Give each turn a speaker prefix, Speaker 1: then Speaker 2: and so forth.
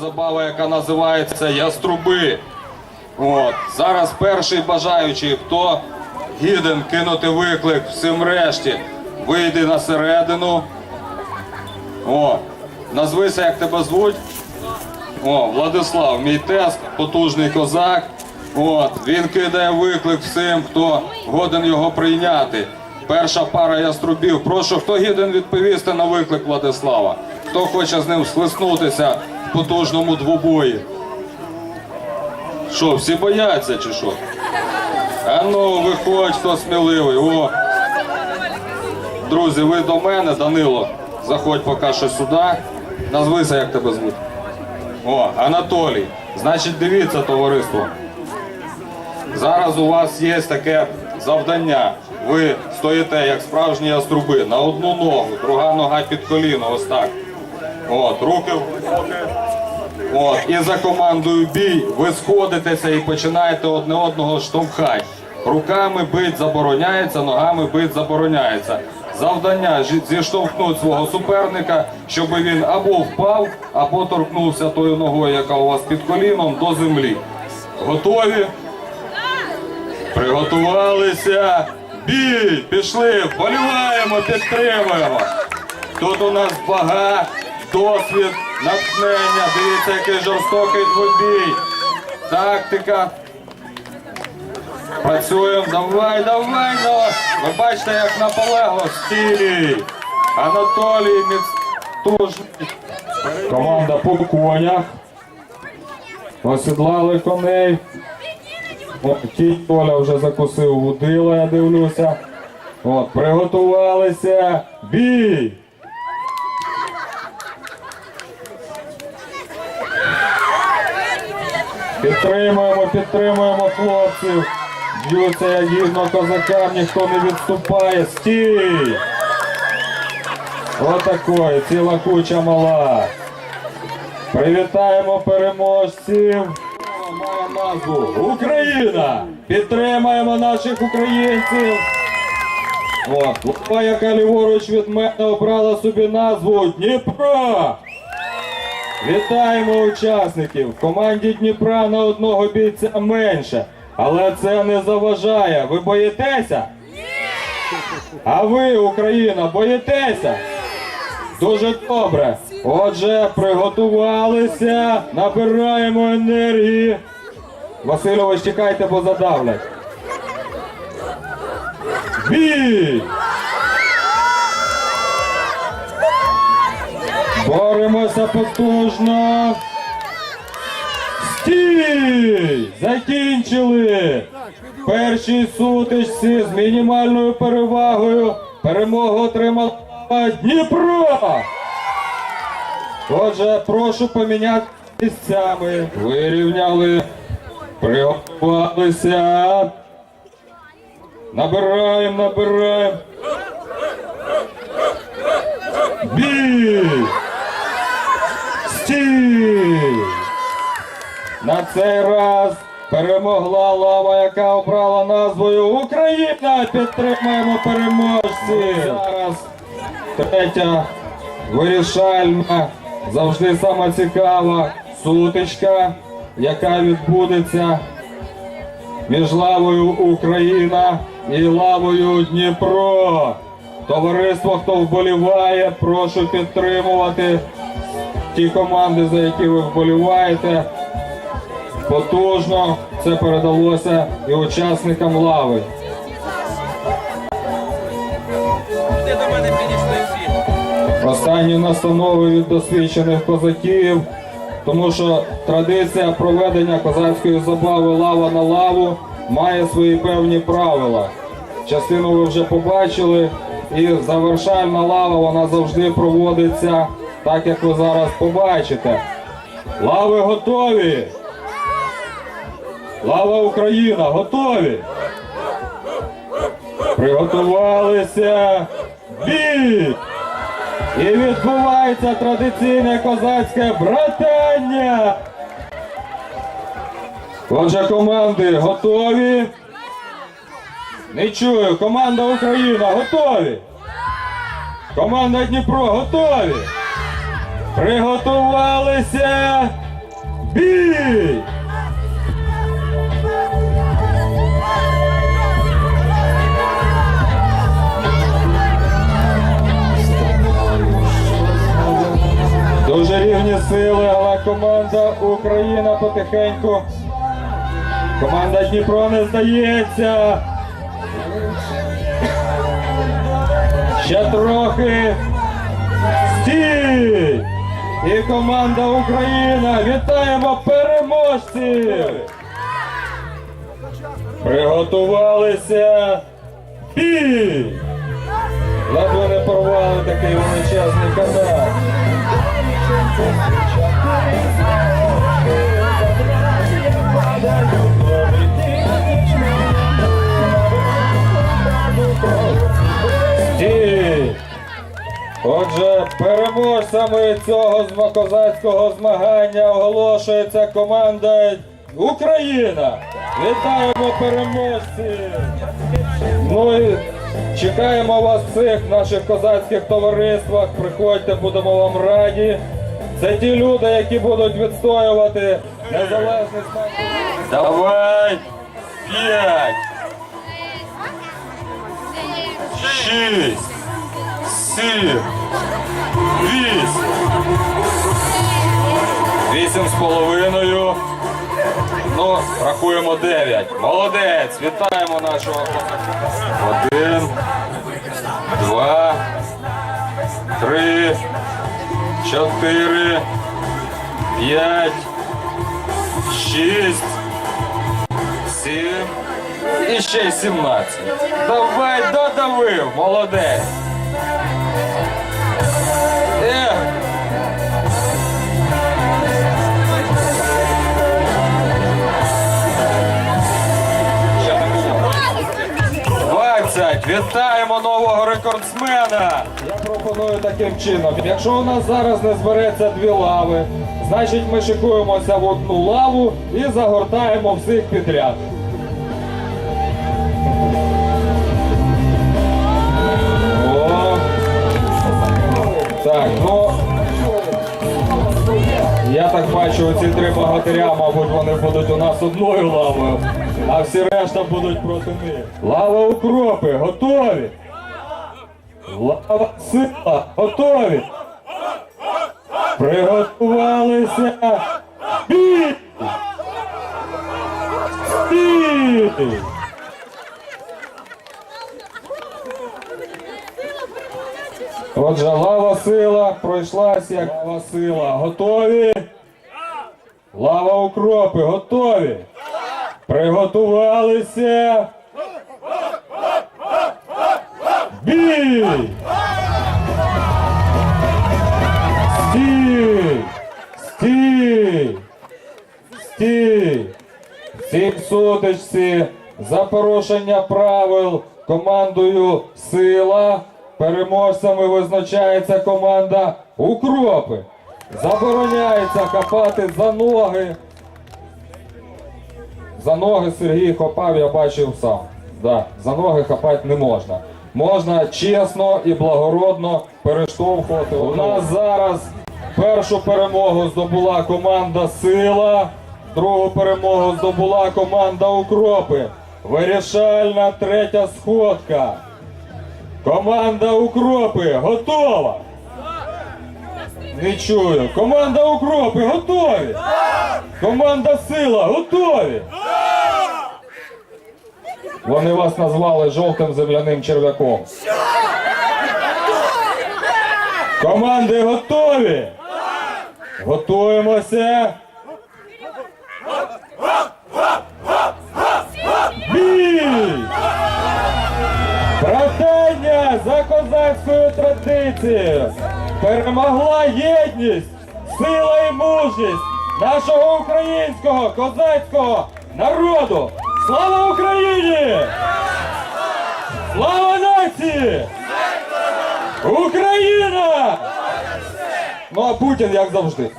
Speaker 1: забава, яка називається Яструби. От. Зараз перший бажаючий, хто гіден кинути виклик всім решті, вийди на середину. Назвися, як тебе звуть. О, Владислав, мій тест, потужний козак. От, він кидає виклик всім, хто годен його прийняти. Перша пара яструбів. Прошу, хто гіден відповісти на виклик Владислава? Хто хоче з ним слиснутися потужному двобої? Що, всі бояться чи що? А ну, виходь, хто сміливий. О. Друзі, ви до мене, Данило. Заходь поки що сюди. Назвися, як тебе звуть. О, Анатолій. Значить, дивіться, товариство. Зараз у вас є таке завдання. Ви стоїте як справжні яструби на одну ногу, друга нога під коліно, ось так. От, руки. От, і за командою бій ви сходитеся і починаєте одне одного штовхати. Руками бить забороняється, ногами бить забороняється. Завдання зіштовхнути свого суперника, щоб він або впав, або торкнувся тою ногою, яка у вас під коліном, до землі. Готові? Приготувалися. Бій! Пішли! Вболіваємо, підтримуємо. Тут у нас вага, досвід, натхнення. Дивіться, який жорстокий двобій. Тактика. Працюємо. Давай, давай, давай. Ви бачите, як наполегло стілій. Анатолій Міцтужний. Команда по конях. Осідлали коней. Кінь Толя вже закусив гудила, я дивлюся. От, приготувалися. Бій! Підтримуємо, підтримуємо хлопців. Б'ються як гідно козакам, ніхто не відступає. Стій! Отакої, ціла куча мала. Привітаємо переможців. Має назву Україна! Підтримаємо наших українців. От, яка ліворуч від мене обрала собі назву Дніпро. Вітаємо учасників! В команді Дніпра на одного бійця менше. Але це не заважає. Ви боїтеся? А ви, Україна, боїтеся? Дуже добре. Отже, приготувалися, набираємо енергії. Васильович, чекайте, бо задавлять. Бій! Боремося потужно. Стій! Закінчили! В першій сутичці з мінімальною перевагою перемогу отримала Дніпро! Отже, прошу поміняти місцями. Вирівняли, приготувалися. Набираємо, набираємо. Бій! Стій! На цей раз перемогла лава, яка обрала назвою Україна. Підтримаємо переможців. Зараз третя вирішальна, завжди сама цікава сутичка, яка відбудеться між лавою Україна і лавою Дніпро. Товариство, хто вболіває, прошу підтримувати ті команди, за які ви вболіваєте. Потужно це передалося і учасникам лави. Останні настанови від досвідчених козаків, тому що традиція проведення козацької забави лава на лаву має свої певні правила. Частину ви вже побачили, і завершальна лава вона завжди проводиться так, як ви зараз побачите. Лави готові! Лава Україна, готові! Приготувалися! Бій! І відбувається традиційне козацьке братання. Отже, команди готові. Не чую. Команда Україна готові. Команда Дніпро готові. Приготувалися. Бій! Дуже рівні сили, але команда Україна потихеньку. Команда Дніпро не здається. Ще трохи. І команда Україна. Вітаємо переможців! Приготувалися. Бій! Ледве не порвали такий величезний канат. Переможцями цього козацького змагання оголошується команда Україна. Вітаємо переможців! Ну і чекаємо вас всіх в наших козацьких товариствах. Приходьте, будемо вам раді. Це ті люди, які будуть відстоювати незалежність. Давай! П'ять! Шість! Сім! Вісім! Вісім з половиною. Ну, рахуємо дев'ять. Молодець! Вітаємо нашого. Один, два, три, чотири, п'ять, шість, сім і ще й сімнадцять. Давай, додавив, молодець. Рекордсмена. Я пропоную таким чином. Якщо у нас зараз не збереться дві лави, значить ми шикуємося в одну лаву і загортаємо всіх підряд. Так, ну. Я так бачу, ці три богатиря, мабуть, вони будуть у нас одною лавою, а всі решта будуть проти них. Лава укропи, готові. Лава сила, готові. Приготувалися. Бій! Бій! Отже, лава сила пройшлась як лава сила. Готові? Лава укропи, готові? Приготувалися. Бій! Стій! Стій! Стій! Всі в сутичці за порушення правил командою Сила. Переможцями визначається команда Укропи. Забороняється хапати за ноги. За ноги Сергій хопав, я бачив сам. Да, за ноги хапати не можна. Можна чесно і благородно перештовхувати. У нас зараз першу перемогу здобула команда Сила, другу перемогу здобула команда Укропи. Вирішальна третя сходка. Команда Укропи готова. Не чую. Команда Укропи готові. Команда Сила готові. Вони вас назвали жовтим земляним черв'яком. Команди готові. Готуємося. Бій! Братання за козацькою традицією перемогла єдність, сила і мужність нашого українського козацького народу. Слава Україні! Слава нації! Україна! Ну а Путін як завжди.